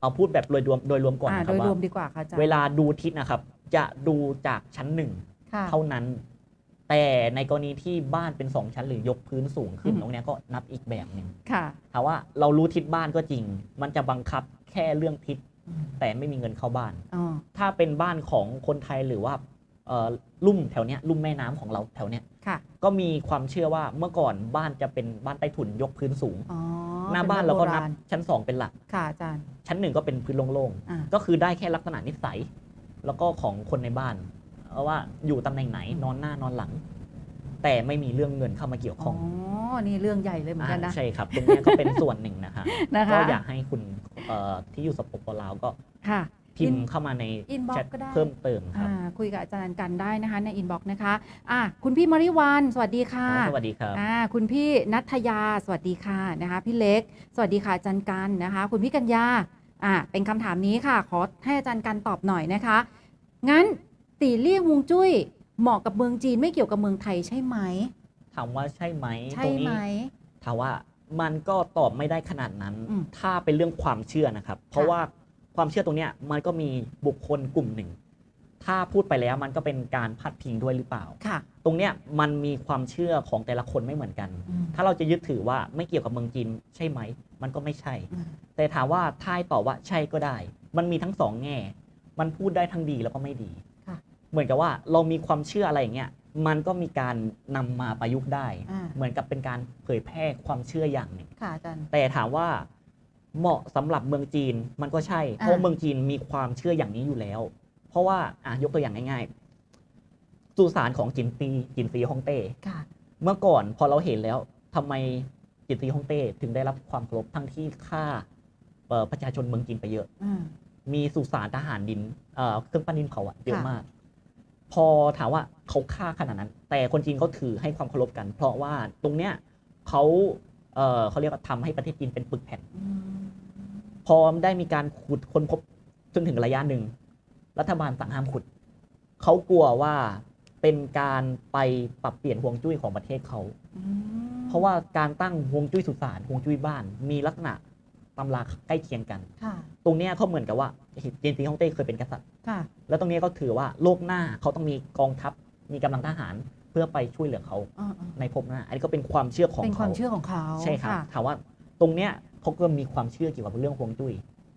เอาพูดแบบโดยรวมโดยรวมก่อนอ่านะคโดรับยรวมว่าดีกว่าค่ะอาจารย์เวลาดูทิศนะครับ จะดูจากชั้นหนึ่งค่ะเท่านั้น แต่ในกรณีที่บ้านเป็นสองชั้นหรือยกพื้นสูงขึ้นอืมตรงเนี้ยก็นับอีกแบบหนึ่งค่ะถามว่าเรารู้ทิศบ้านก็จริง มันจะบังคับแค่เรื่องทิศอืมแต่ไม่มีเงินเข้าบ้านอ๋อถ้าเป็นบ้านของคนไทยหรือว่าเอ่อลุ่มแถวเนี้ยลุ่มแม่น้ำของเราแถวเนี้ยค่ะก็มีความเชื่อว่าเมื่อก่อนบ้านจะเป็นบ้านใต้ถุนยกพื้นสูงอ๋อ หน้าป็บ้านเราก็นับโณชั้นสองเป็นหลัก ค่ะอาจารย์ ชั้นหนึ่งก็เป็นพื้นโล่งอ่า ๆ ก็คือได้แค่ลักษณะนิสัย แล้วก็ของคนในบ้านเอาว่าอยู่ตำแหน่งไหนนอนหน้านอนหลัง แต่ไม่มีเรื่องเงินเข้ามาเกี่ยวอ๋ข้อองนี่เรื่องใหญ่เลยเหมือนกันนะใช่ครับตรงเนี้ยก็เป็นส่วนหนึ่งนะคะนะคะ ก็อยากให้คุณเอ่อที่อยู่สปปลาวก็ ค่ะ พิมพ์เข้ามาใน inbox แชทก็ได้ เพิ่มเติมครับอ่าคุยกับอาจารย์กันได้นะคะในอินบ็อกซ์นะคะอะคุณพี่มริวันสวัสดีค่ะสวัสดีครับ อ่าคุณพี่นัทยาสวัสดีค่ะนะคะพี่เล็ก สวัสดีค่ะอาจารย์กันนะคะ คุณพี่กัญญาอ่าเป็นคำถามนี้ค่ะ ขอให้อาจารย์กันตอบหน่อยนะคะ งั้นตีเลี่ยงฮวงจุ้ยเหมาะกับเมืองจีนไม่เกี่ยวกับเมืองไทยใช่ไหม ถามว่าใช่ไหมใช่ตรงไหม นี้ถามว่ามันก็ตอบไม่ได้ขนาดนั้น อืมถ้าเป็นเรื่องความเชื่อนะครับ เพราะว่า ความเชื่อตรงเนี้ยมันก็มีบุคคลกลุ่มหนึ่ง ถ้าพูดไปแล้วมันก็เป็นการพัดพิงด้วยหรือเปล่า ค่ะ ตรงเนี้ยมันมีความเชื่อของแต่ละคนไม่เหมือนกัน อืม ถ้าเราจะยึดถือว่าไม่เกี่ยวกับเมืองจีนใช่ไหม มันก็ไม่ใช่ อืมแต่ถามว่าถ้าให้ตอบว่าใช่ก็ได้ มันมีทั้งสองแง่ มันพูดได้ทั้งดีแล้วก็ไม่ดี ค่ะ เหมือนกับว่าเรามีความเชื่ออะไรอย่างเงี้ย มันก็มีการนำมาประยุกต์ได้ อ่า เหมือนกับเป็นการเผยแพร่ความเชื่ออย่างหนึ่ง ค่ะอาจารย์ แต่ถามว่า เหมาะสำหรับเมืองจีนมันก็ใช่ เพราะอ่าเมืองจีนมีความเชื่ออย่างนี้อยู่แล้ว เพราะว่าอะยกตัวอย่างง่ายๆสุสานของจินซีจินซีฮ่องเต้ค่ะเมื่อก่อนพอเราเห็นแล้วทำไมจินซีฮ่องเต้ถึงได้รับความเคารพทั้งที่ฆ่าเอ่อประชาชนเมืองจีนไปเยอะอืมมีสุสานทหารดินเอ่อเครื่องปั้นดินเผาอะเยอะค่ะมาก พอถามว่าเขาฆ่าขนาดนั้น แต่คนจีนเขาถือให้ความเคารพกัน เพราะว่าตรงเนี้ยเขาเอ่อเขาเรียกว่าทำให้ประเทศจีนเป็นปึกแผ่นอืม พอได้มีการขุดค้นพบจนถึงระยะหนึ่ง รัฐบาลสั่งห้ามขุด เขากลัวว่าเป็นการไปปรับเปลี่ยนฮวงจุ้ยของประเทศเขาอืมเพราะว่าการตั้งฮวงจุ้ยสุสานฮวงจุ้ยบ้าน มีลักษณะตำราใกล้เคียงกันค่ะตรงเนี้ยเขาเหมือนกับว่าเจนซีฮ่องเต้เคยเป็นกษัตริย์ค่ะแล้วตรงนี้ก็ถือว่าโลกหน้าเขาต้องมีกองทัพ มีกำลังทหารเพื่อไปช่วยเหลือเขาอ่าๆในภพหน้า อันนี้ก็เป็นความเชื่อของเป็นความเขาเชื่อของเขา ใช่ครับะถามว่าตรงเนี้ย เขาก็มีความเชื่อเกี่ยวกับเรื่องฮวงจุ้ย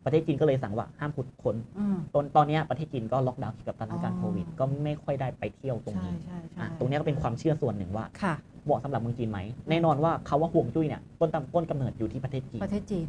ประเทศจีนก็เลยสั่งว่าห้ามขุดค้นอืมตอนตอนเนี้ยประเทศจีนก็ล็อกดาวน์เกี่ยวกับสถานการณ์อ๋อโควิด ก็ไม่ค่อยได้ไปเที่ยวตรงใช่นี้ใช่ใช่อะตรงเนี้ยก็เป็นความเชื่อส่วนหนึ่งว่าค่ะเหมาะสำหรับเมืองจีนไหมแน่นอนว่าคาว่าฮวงจุ้ยเนี่ยต้นตำต้นกำเนิดอยู่ที่ประเทศจีนประเทศจีน